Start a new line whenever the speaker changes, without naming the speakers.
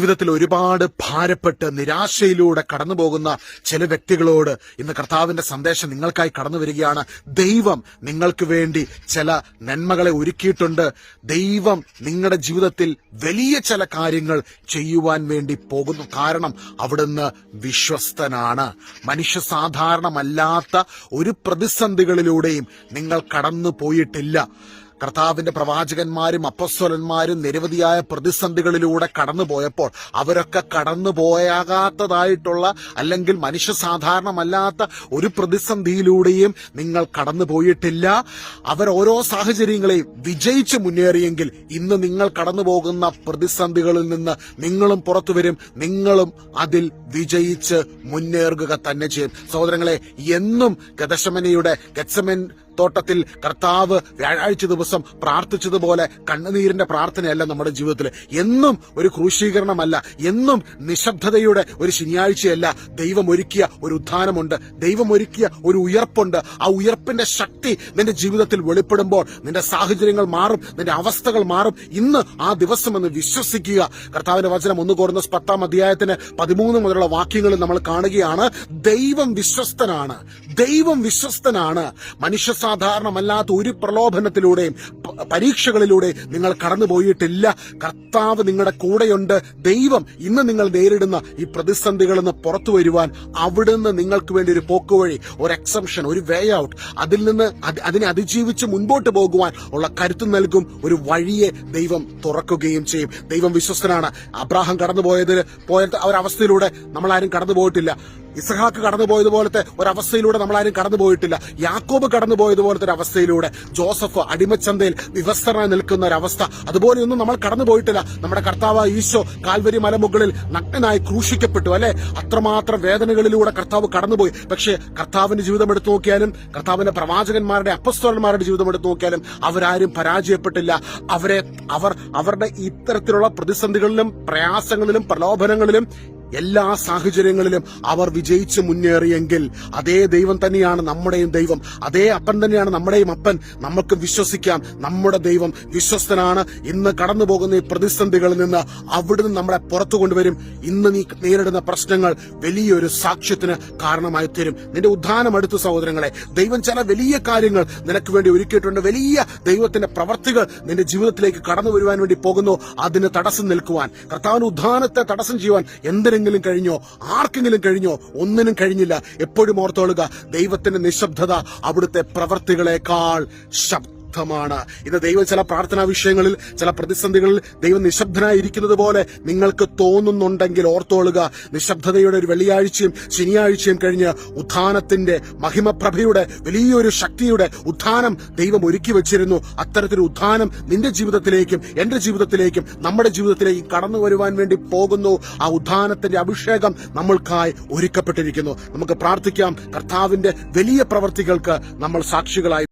ജീവിതത്തിൽ ഒരുപാട് ഭാരപ്പെട്ട് നിരാശയിലൂടെ കടന്നു പോകുന്ന ചില വ്യക്തികളോട് ഇന്ന് കർത്താവിന്റെ സന്ദേശം നിങ്ങൾക്കായി കടന്നു വരികയാണ്. ദൈവം നിങ്ങൾക്ക് വേണ്ടി ചില നന്മകളെ ഒരുക്കിയിട്ടുണ്ട്. ദൈവം നിങ്ങളുടെ ജീവിതത്തിൽ വലിയ ചില കാര്യങ്ങൾ ചെയ്യുവാൻ വേണ്ടി പോകുന്നു. കാരണം അവിടുന്ന് വിശ്വസ്തനാണ്. മനുഷ്യ സാധാരണമല്ലാത്ത ഒരു പ്രതിസന്ധികളിലൂടെയും നിങ്ങൾ കടന്നു പോയിട്ടില്ല. കർത്താവിന്റെ പ്രവാചകന്മാരും അപ്പസ്വലന്മാരും നിരവധിയായ പ്രതിസന്ധികളിലൂടെ കടന്നുപോയപ്പോൾ അവരൊക്കെ കടന്നുപോയാകാത്തതായിട്ടുള്ള അല്ലെങ്കിൽ മനുഷ്യ സാധാരണമല്ലാത്ത ഒരു പ്രതിസന്ധിയിലൂടെയും നിങ്ങൾ കടന്നുപോയിട്ടില്ല. അവർ ഓരോ സാഹചര്യങ്ങളെയും വിജയിച്ച് മുന്നേറിയെങ്കിൽ ഇന്ന് നിങ്ങൾ കടന്നുപോകുന്ന പ്രതിസന്ധികളിൽ നിന്ന് നിങ്ങളും പുറത്തു വരും. നിങ്ങളും അതിൽ വിജയിച്ച് മുന്നേറുക തന്നെ ചെയ്യും. സഹോദരങ്ങളെ എന്നും ഗതശമനയുടെ ഗത്സമൻ തോട്ടത്തിൽ കർത്താവ് വ്യാഴാഴ്ച ദിവസം പ്രാർത്ഥിച്ചതുപോലെ കണ്ണുനീരിന്റെ പ്രാർത്ഥനയല്ല നമ്മുടെ ജീവിതത്തിൽ. എന്നും ഒരു ക്രൂശീകരണമല്ല. എന്നും നിശബ്ദതയുടെ ഒരു ശനിയാഴ്ചയല്ല. ദൈവം ഒരുക്കിയ ഒരു ഉത്ഥാനമുണ്ട് ദൈവം ഒരുക്കിയ ഒരു ഉയർപ്പുണ്ട്. ആ ഉയർപ്പിന്റെ ശക്തി നിന്റെ ജീവിതത്തിൽ വെളിപ്പെടുമ്പോൾ നിന്റെ സാഹചര്യങ്ങൾ മാറും. നിന്റെ അവസ്ഥകൾ മാറും. ഇന്ന് ആ ദിവസം എന്ന് വിശ്വസിക്കുക. കർത്താവിന്റെ വചനം ഒന്ന് കോരുന്ന പത്താം അധ്യായത്തിന് പതിമൂന്ന് മുതലുള്ള വാക്യങ്ങളിൽ നമ്മൾ കാണുകയാണ്. ദൈവം വിശ്വസ്തനാണ്. ദൈവം വിശ്വസ്തനാണ്. മനുഷ്യ സാധാരണമല്ലാത്ത ഒരു പ്രലോഭനത്തിലൂടെയും പരീക്ഷകളിലൂടെ നിങ്ങൾ കടന്നുപോയിട്ടില്ല. കർത്താവ് നിങ്ങളുടെ കൂടെയുണ്ട്. ദൈവം ഇന്ന് നിങ്ങൾ നേരിടുന്ന ഈ പ്രതിസന്ധികളിൽ നിന്ന് പുറത്തു വരുവാൻ അവിടുന്ന് നിങ്ങൾക്ക് വേണ്ടി ഒരു പോക്കുവഴി ഒരു എക്സംഷൻ ഒരു വേ ഔട്ട് അതിൽ നിന്ന് അതിനെ അതിജീവിച്ച് മുൻപോട്ട് പോകുവാൻ ഉള്ള കരുത്ത് നൽകും. ഒരു വഴിയെ ദൈവം തുറക്കുകയും ചെയ്യും. ദൈവം വിശ്വസ്തനാണ്. അബ്രാഹം കടന്നുപോയത് പോയ ഒരവസ്ഥയിലൂടെ നമ്മളാരും കടന്നു പോയിട്ടില്ല ഇസഹാക്ക് കടന്നുപോയതുപോലത്തെ ഒരവസ്ഥയിലൂടെ നമ്മളാരും കടന്നുപോയിട്ടില്ല. യാക്കോബ് കടന്നുപോയതുപോലത്തെ ഒരു അവസ്ഥയിലൂടെ ജോസഫ് അടിമച്ചന്തയിൽ വിവസ്തരായി നിൽക്കുന്ന ഒരവസ്ഥ. അതുപോലെയൊന്നും നമ്മൾ കടന്നുപോയിട്ടില്ല. നമ്മുടെ കർത്താവ് ഈശോ കാൽവരി മലമുകളിൽ നഗ്നനായി ക്രൂശിക്കപ്പെട്ടു അല്ലെ? അത്രമാത്രം വേദനകളിലൂടെ കർത്താവ് കടന്നുപോയി. പക്ഷേ കർത്താവിന്റെ ജീവിതം എടുത്തു നോക്കിയാലും കർത്താവിന്റെ പ്രവാചകന്മാരുടെ അപ്പസ്തോലന്മാരുടെ ജീവിതം എടുത്തു നോക്കിയാലും അവരാരും പരാജയപ്പെട്ടില്ല. അവരെ അവർ അവരുടെ ഇത്തരത്തിലുള്ള പ്രതിസന്ധികളിലും പ്രയാസങ്ങളിലും പ്രലോഭനങ്ങളിലും എല്ലാ സാഹചര്യങ്ങളിലും അവർ വിജയിച്ച് മുന്നേറിയെങ്കിൽ അതേ ദൈവം തന്നെയാണ് നമ്മുടെയും ദൈവം. അതേ അപ്പൻ തന്നെയാണ് നമ്മുടെയും അപ്പൻ. നമുക്ക് വിശ്വസിക്കാം. നമ്മുടെ ദൈവം വിശ്വസ്തനാണ്. ഇന്ന് കടന്നു പോകുന്ന ഈ പ്രതിസന്ധികളിൽ നിന്ന് അവിടുന്ന് നമ്മളെ പുറത്തു കൊണ്ടുവരും. ഇന്ന് നീ നേരിടുന്ന പ്രശ്നങ്ങൾ വലിയൊരു സാക്ഷ്യത്തിന് കാരണമായി തരും. നിന്റെ ഉദ്ധാനം അടുത്ത സഹോദരങ്ങളെ ദൈവം ചില വലിയ കാര്യങ്ങൾ നിനക്ക് വേണ്ടി ഒരുക്കിയിട്ടുണ്ട്. വലിയ ദൈവത്തിന്റെ പ്രവർത്തികൾ നിന്റെ ജീവിതത്തിലേക്ക് കടന്നു വരുവാൻ വേണ്ടി പോകുന്നു. അതിന് തടസ്സം നിൽക്കുവാൻ കർത്താവിന് ഉദ്ധാനത്തെ തടസ്സം ചെയ്യുവാൻ എന്തിനെങ്കിലും കഴിഞ്ഞോ? ആർക്കെങ്കിലും കഴിഞ്ഞോ? ഒന്നിനും കഴിഞ്ഞില്ല. എപ്പോഴും ഓർത്തോളുക ദൈവത്തിന്റെ നിശബ്ദത അവിടുത്തെ പ്രവർത്തികളെക്കാൾ ശബ്ദമാണ് ഇന്ന് ദൈവം ചില പ്രാർത്ഥനാ വിഷയങ്ങളിൽ ചില പ്രതിസന്ധികളിൽ ദൈവം നിശബ്ദനായിരിക്കുന്നത് പോലെ നിങ്ങൾക്ക് തോന്നുന്നുണ്ടെങ്കിൽ ഓർത്തോളുക നിശബ്ദതയുടെ ഒരു വെള്ളിയാഴ്ചയും ശനിയാഴ്ചയും കഴിഞ്ഞ് ഉത്ഥാനത്തിന്റെ മഹിമപ്രഭയുടെ വലിയൊരു ശക്തിയുടെ ഉത്ഥാനം ദൈവം ഒരുക്കി വെച്ചിരുന്നു. അത്തരത്തിലൊരു ഉത്ഥാനം നിന്റെ ജീവിതത്തിലേക്കും എന്റെ ജീവിതത്തിലേക്കും നമ്മുടെ ജീവിതത്തിലേക്കും കടന്നു വരുവാൻ വേണ്ടി പോകുന്നു. ആ ഉത്ഥാനത്തിന്റെ അഭിഷേകം നമ്മൾക്കായി ഒരുക്കപ്പെട്ടിരിക്കുന്നു. നമുക്ക് പ്രാർത്ഥിക്കാം. കർത്താവിന്റെ വലിയ പ്രവർത്തികൾക്ക് നമ്മൾ സാക്ഷികളായി